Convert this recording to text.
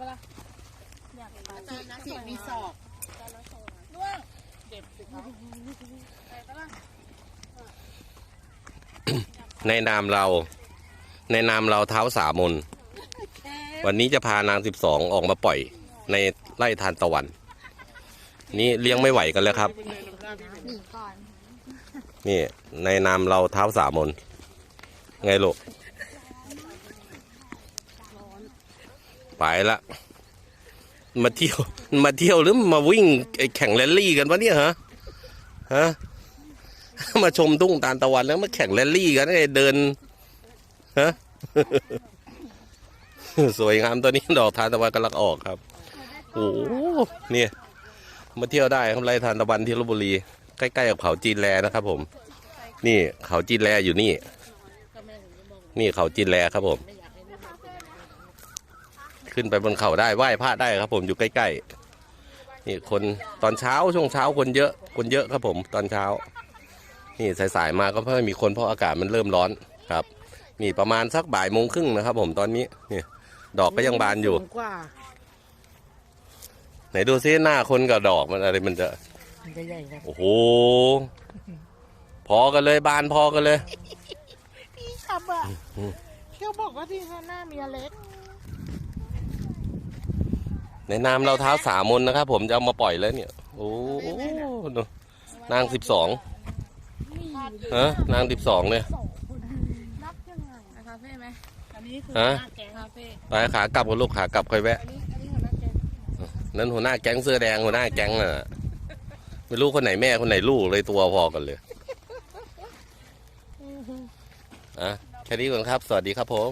ปะล่ะอยากไปอาจารย์นะสิมีศอกด้วงเด็บสิครับไปปะล่ะในนามเรา ในนามเราเท้าสามน วันนี้จะพานางสิบสองออกมาปล่อย ในไร่ทานตะวัน นี่เลี้ยงไม่ไหวกันแล้วครับ หนีก่อน นี่ในนามเราเท้าสามน ไงลูก ไปละ มาเที่ยว มาเที่ยวหรือมาวิ่งแข่งแรลลี่กันวะเนี่ยฮะฮะมาชมทุ่งตาลตะวันแล้วมาแข่งแรลลี่กันไอเดินฮะสวยงามตัวนี้ดอกทานตะวันกำลังออกครับโอ้โหเนี่ยมาเที่ยวได้ครับไรทานตะวันที่ลบบุรี ใกล้ๆกับเขาจีนแลนะครับ ผม นี่เขาจีนแลอยู่นี่ นี่เขาจีนแลครับผม ขึ้นไปบนเขาได้ไหว้พระได้ครับ ผมอยู่ใกล้ๆนี่คนตอนเช้าช่วงเช้าคนเยอะคนเยอะครับผมตอนเช้า นี่สายๆมาก็ไม่มีคนเพราะอากาศมันเริ่มร้อนครับ นี่ประมาณสักบ่ายโมงครึ่งนะครับ ผมตอนนี้นี่ดอกก็ยังบานอยู่กว่าไหนดูซิหน้าคนกับดอกมันอะไรมันจะมันจะใหญ่ครับโอ้โหพอกันเลยบานพอกันเลย พี่ครับอะเที่ยวบอกว่าที่หน้ามีอเล็ก ในนามเราเท้าสามมนนะครับ ผมจะเอามาปล่อยแล้วเนี่ย โอ้โหดูนางสิบสองฮะนางสิบสองเนี่ยนับยังไงอะคาเฟ่ไหมอันนี้คือฮะหน้าแกงคาเฟ่ไปขากลับกับลูกขากลับค่อยแวะอันนี้อันนี้หัวหน้าแกงนั่นหัวหน้าแก๊งเสื้อแดงหัวหน้าแก๊งน่ะไม่รู้คนไหนแม่คนไหนลูกเลยตัวพอกันเลยอะแค่นี้ก่อนครับ สวัสดีครับผม